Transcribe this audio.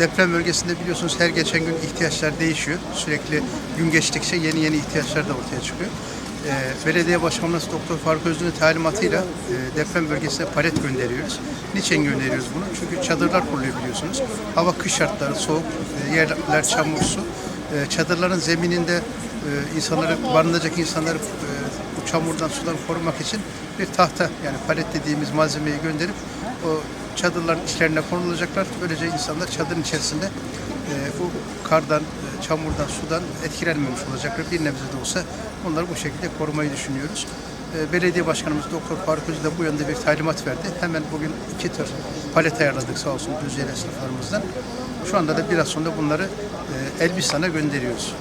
deprem bölgesinde biliyorsunuz her geçen gün ihtiyaçlar değişiyor. Sürekli gün geçtikçe yeni yeni ihtiyaçlar da ortaya çıkıyor. Ee, belediye başkanımız Doktor Faruk Özlü'nün talimatıyla e, deprem bölgesine palet gönderiyoruz. Niçin gönderiyoruz bunu? Çünkü çadırlar kuruluyor biliyorsunuz. Hava kış şartları soğuk, e, yerler çamur su. E, çadırların zemininde e, insanları, barınacak insanları e, bu çamurdan, sudan korumak için bir tahta yani palet dediğimiz malzemeyi gönderip o çadırların içlerine konulacaklar. Böylece insanlar çadırın içerisinde e, bu kardan, e, çamurdan, sudan etkilenmemiş olacaklar. Bir nebze de olsa onları bu şekilde korumayı düşünüyoruz. E, Belediye Başkanımız Doktor Faruk Özü de bu yönde bir talimat verdi. Hemen bugün iki tır palet ayarladık sağ olsun Düzce'yle esnaflarımızdan. Şu anda da biraz sonra bunları e, Elbistan'a gönderiyoruz.